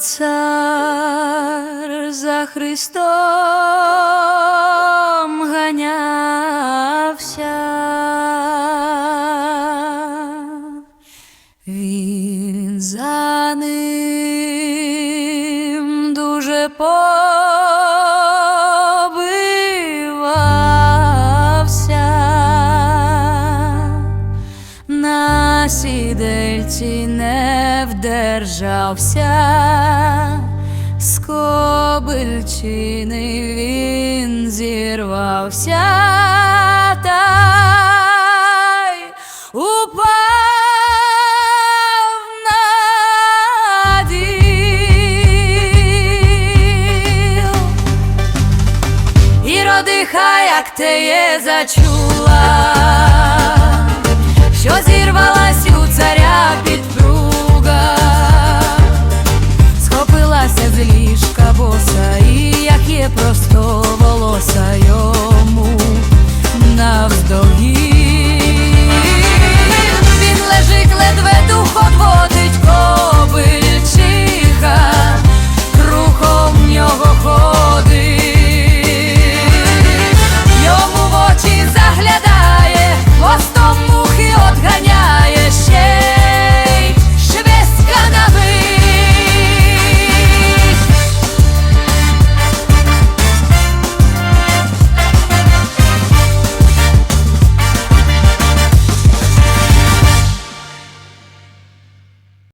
Цар за Христом ганявся, він за ним дуже побивався. На сідельці не вдержався, з кобильчини він зірвався. Та родиха, як те є зачула. простор.